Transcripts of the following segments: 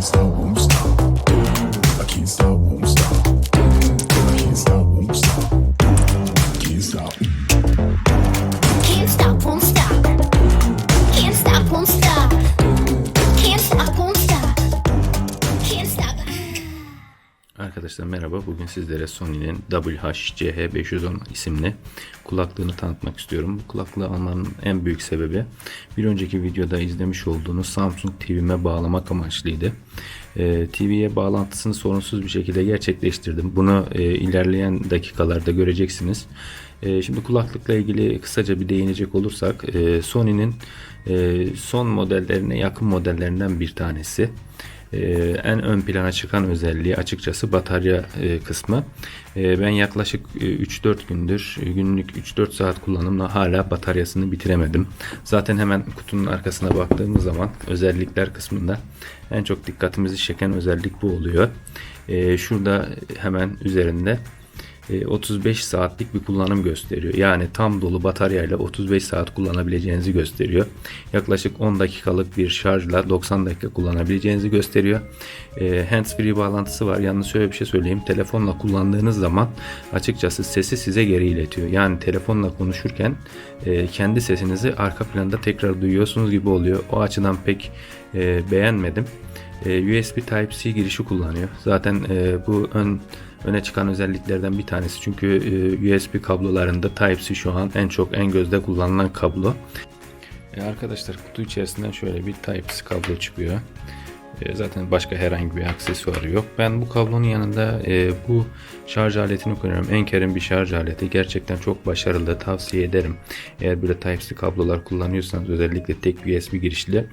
is Arkadaşlar merhaba. Bugün sizlere Sony'nin WH-CH510 isimli kulaklığını tanıtmak istiyorum. Bu kulaklığı almanın en büyük sebebi bir önceki videoda izlemiş olduğunuz Samsung TV'me bağlamak amaçlıydı. Ee, TV'ye bağlantısını sorunsuz bir şekilde gerçekleştirdim. Bunu e, ilerleyen dakikalarda göreceksiniz. E, şimdi kulaklıkla ilgili kısaca bir değinecek olursak e, Sony'nin e, son modellerine yakın modellerinden bir tanesi. Ee, en ön plana çıkan özelliği açıkçası batarya e, kısmı. Ee, ben yaklaşık e, 3-4 gündür e, günlük 3-4 saat kullanımla hala bataryasını bitiremedim. Zaten hemen kutunun arkasına baktığımız zaman özellikler kısmında en çok dikkatimizi çeken özellik bu oluyor. Ee, şurada hemen üzerinde e, 35 saatlik bir kullanım gösteriyor. Yani tam dolu bataryayla 35 saat kullanabileceğinizi gösteriyor. Yaklaşık 10 dakikalık bir şarjla 90 dakika kullanabileceğinizi gösteriyor. E, hands-free bağlantısı var. Yalnız şöyle bir şey söyleyeyim. Telefonla kullandığınız zaman açıkçası sesi size geri iletiyor. Yani telefonla konuşurken e, kendi sesinizi arka planda tekrar duyuyorsunuz gibi oluyor. O açıdan pek e, beğenmedim. E, USB Type-C girişi kullanıyor. Zaten e, bu ön öne çıkan özelliklerden bir tanesi. Çünkü e, USB kablolarında Type-C şu an en çok en gözde kullanılan kablo. E, arkadaşlar kutu içerisinden şöyle bir Type-C kablo çıkıyor. E, zaten başka herhangi bir aksesuarı yok. Ben bu kablonun yanında e, bu şarj aletini kullanıyorum. Enker'in bir şarj aleti. Gerçekten çok başarılı. Tavsiye ederim. Eğer böyle Type-C kablolar kullanıyorsanız özellikle tek USB girişli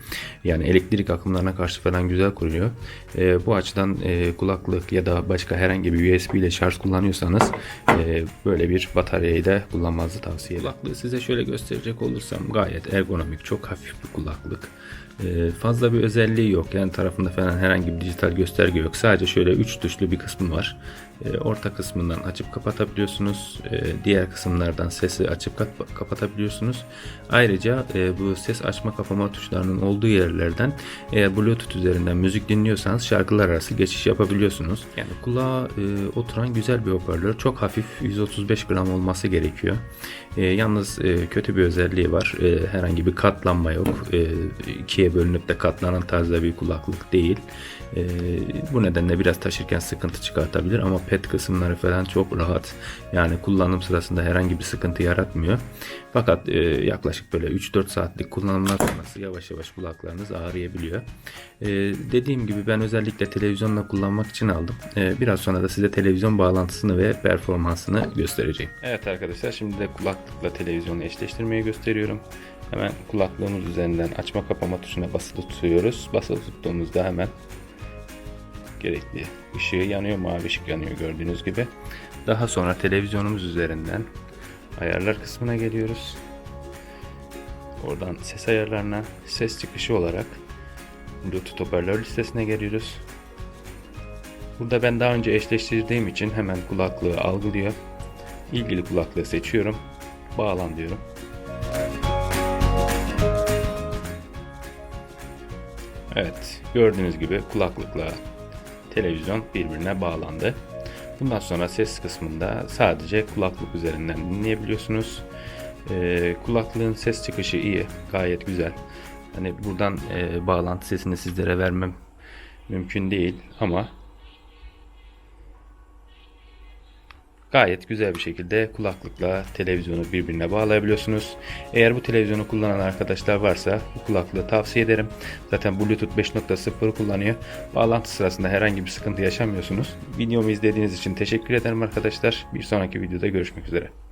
yani elektrik akımlarına karşı falan güzel kuruyor. E, bu açıdan e, kulaklık ya da başka herhangi bir USB ile şarj kullanıyorsanız e, böyle bir bataryayı da kullanmanızı tavsiye ederim. Kulaklığı size şöyle gösterecek olursam gayet ergonomik, çok hafif bir kulaklık. E, fazla bir özelliği yok. Yani tarafında falan herhangi bir dijital gösterge yok. Sadece şöyle 3 tuşlu bir kısmı var. E, orta kısmından açıp kapatabiliyorsunuz. E, diğer kısımlardan sesi açıp kap- kapatabiliyorsunuz. Ayrıca e, bu ses açma kapama tuşlarının olduğu yerlerden eğer Bluetooth üzerinden müzik dinliyorsanız şarkılar arası geçiş yapabiliyorsunuz. Yani kulağa e, oturan güzel bir hoparlör. Çok hafif 135 gram olması gerekiyor. E, yalnız kötü bir özelliği var. Herhangi bir katlanma yok. İkiye bölünüp de katlanan tarzda bir kulaklık değil. Bu nedenle biraz taşırken sıkıntı çıkartabilir ama pet kısımları falan çok rahat. Yani kullanım sırasında herhangi bir sıkıntı yaratmıyor. Fakat e, yaklaşık böyle 3-4 saatlik kullanımlar sonrası yavaş yavaş kulaklarınız ağrıyabiliyor. E, dediğim gibi ben özellikle televizyonla kullanmak için aldım. E, biraz sonra da size televizyon bağlantısını ve performansını göstereceğim. Evet arkadaşlar şimdi de kulaklıkla televizyonu eşleştirmeyi gösteriyorum. Hemen kulaklığımız üzerinden açma kapama tuşuna basılı tutuyoruz. Basılı tuttuğumuzda hemen gerekli ışığı yanıyor, mavi ışık yanıyor gördüğünüz gibi. Daha sonra televizyonumuz üzerinden ayarlar kısmına geliyoruz. Oradan ses ayarlarına ses çıkışı olarak Bluetooth hoparlör listesine geliyoruz. Burada ben daha önce eşleştirdiğim için hemen kulaklığı algılıyor. İlgili kulaklığı seçiyorum. Bağlan diyorum. Evet, gördüğünüz gibi kulaklıkla televizyon birbirine bağlandı. Bundan sonra ses kısmında sadece kulaklık üzerinden dinleyebiliyorsunuz. Ee, kulaklığın ses çıkışı iyi, gayet güzel. Hani buradan e, bağlantı sesini sizlere vermem mümkün değil ama gayet güzel bir şekilde kulaklıkla televizyonu birbirine bağlayabiliyorsunuz. Eğer bu televizyonu kullanan arkadaşlar varsa bu kulaklığı tavsiye ederim. Zaten Bluetooth 5.0 kullanıyor. Bağlantı sırasında herhangi bir sıkıntı yaşamıyorsunuz. Videomu izlediğiniz için teşekkür ederim arkadaşlar. Bir sonraki videoda görüşmek üzere.